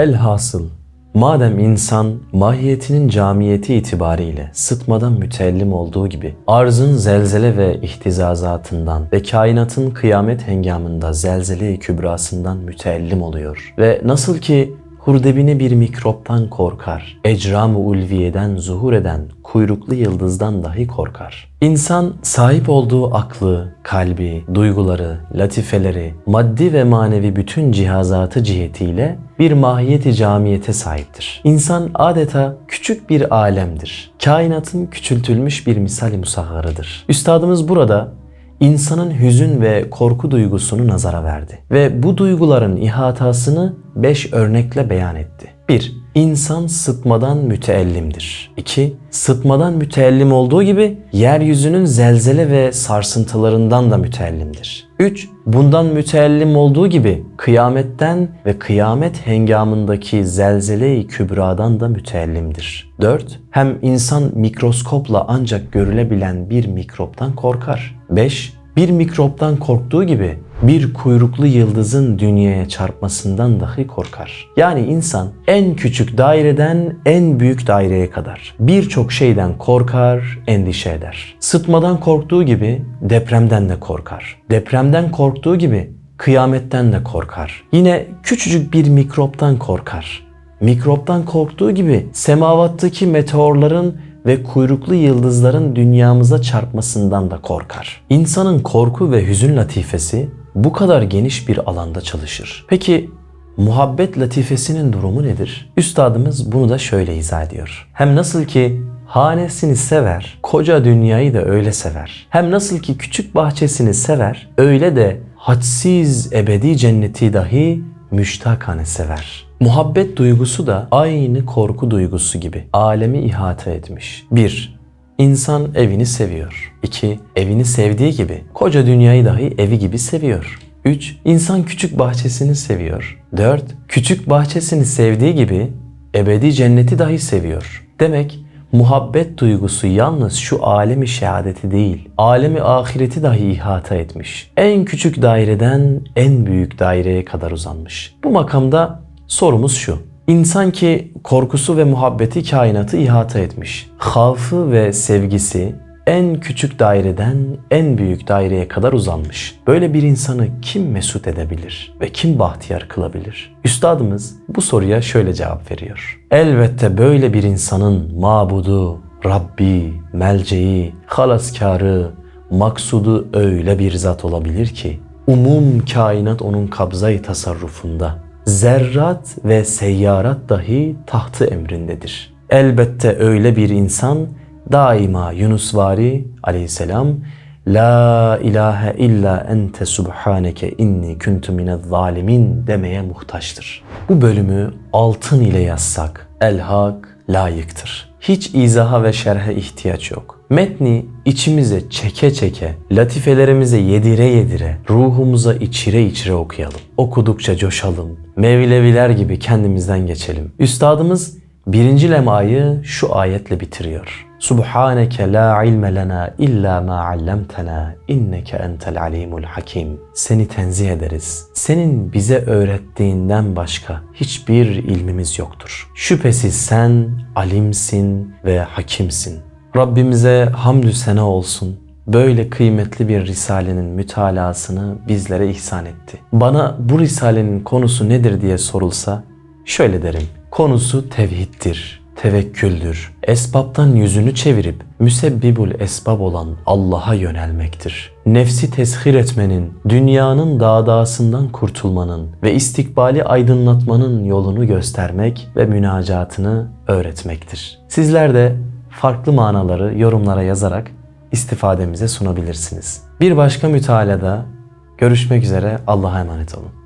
Elhasıl Madem insan mahiyetinin camiyeti itibariyle sıtmadan mütellim olduğu gibi arzın zelzele ve ihtizazatından ve kainatın kıyamet hengamında zelzele-i kübrasından mütellim oluyor. Ve nasıl ki hurdebini bir mikroptan korkar, ecram-ı ulviyeden zuhur eden kuyruklu yıldızdan dahi korkar. İnsan sahip olduğu aklı, kalbi, duyguları, latifeleri, maddi ve manevi bütün cihazatı cihetiyle bir mahiyeti camiyete sahiptir. İnsan adeta küçük bir alemdir. Kainatın küçültülmüş bir misal-i musaggarıdır. Üstadımız burada insanın hüzün ve korku duygusunu nazara verdi. Ve bu duyguların ihatasını beş örnekle beyan etti. 1. İnsan sıtmadan müteellimdir. 2. Sıtmadan müteellim olduğu gibi yeryüzünün zelzele ve sarsıntılarından da müteellimdir. 3. Bundan müteellim olduğu gibi kıyametten ve kıyamet hengamındaki zelzele-i kübradan da müteellimdir. 4. Hem insan mikroskopla ancak görülebilen bir mikroptan korkar. 5. Bir mikroptan korktuğu gibi bir kuyruklu yıldızın dünyaya çarpmasından dahi korkar. Yani insan en küçük daireden en büyük daireye kadar birçok şeyden korkar, endişe eder. Sıtmadan korktuğu gibi depremden de korkar. Depremden korktuğu gibi kıyametten de korkar. Yine küçücük bir mikroptan korkar. Mikroptan korktuğu gibi semavattaki meteorların ve kuyruklu yıldızların dünyamıza çarpmasından da korkar. İnsanın korku ve hüzün latifesi bu kadar geniş bir alanda çalışır. Peki muhabbet latifesinin durumu nedir? Üstadımız bunu da şöyle izah ediyor. Hem nasıl ki hanesini sever, koca dünyayı da öyle sever. Hem nasıl ki küçük bahçesini sever, öyle de hadsiz ebedi cenneti dahi müştakane sever. Muhabbet duygusu da aynı korku duygusu gibi alemi ihata etmiş. 1. İnsan evini seviyor. 2. Evini sevdiği gibi koca dünyayı dahi evi gibi seviyor. 3. İnsan küçük bahçesini seviyor. 4. Küçük bahçesini sevdiği gibi ebedi cenneti dahi seviyor. Demek muhabbet duygusu yalnız şu alemi şehadeti değil, alemi ahireti dahi ihata etmiş. En küçük daireden en büyük daireye kadar uzanmış. Bu makamda sorumuz şu. İnsan ki korkusu ve muhabbeti kainatı ihata etmiş. Havfı ve sevgisi en küçük daireden en büyük daireye kadar uzanmış. Böyle bir insanı kim mesut edebilir ve kim bahtiyar kılabilir? Üstadımız bu soruya şöyle cevap veriyor. Elbette böyle bir insanın mabudu, Rabbi, melceği, halaskarı, maksudu öyle bir zat olabilir ki umum kainat onun kabzayı tasarrufunda. Zerrat ve seyyarat dahi tahtı emrindedir. Elbette öyle bir insan daima Yunusvari aleyhisselam La ilahe illa ente subhaneke inni kuntu minez zalimin demeye muhtaçtır. Bu bölümü altın ile yazsak el-hak layıktır. Hiç izaha ve şerhe ihtiyaç yok. Metni içimize çeke çeke, latifelerimize yedire yedire, ruhumuza içire içire okuyalım. Okudukça coşalım. Mevleviler gibi kendimizden geçelim. Üstadımız birinci lemayı şu ayetle bitiriyor. Subhaneke la ilme lena illa ma allamtena inneke entel alimul hakim. Seni tenzih ederiz. Senin bize öğrettiğinden başka hiçbir ilmimiz yoktur. Şüphesiz sen alimsin ve hakimsin. Rabbimize hamdü sena olsun. Böyle kıymetli bir risalenin mütalasını bizlere ihsan etti. Bana bu risalenin konusu nedir diye sorulsa şöyle derim. Konusu tevhiddir tevekküldür. Esbaptan yüzünü çevirip müsebbibul esbab olan Allah'a yönelmektir. Nefsi teshir etmenin, dünyanın dağdağısından kurtulmanın ve istikbali aydınlatmanın yolunu göstermek ve münacatını öğretmektir. Sizler de farklı manaları yorumlara yazarak istifademize sunabilirsiniz. Bir başka mütalada görüşmek üzere Allah'a emanet olun.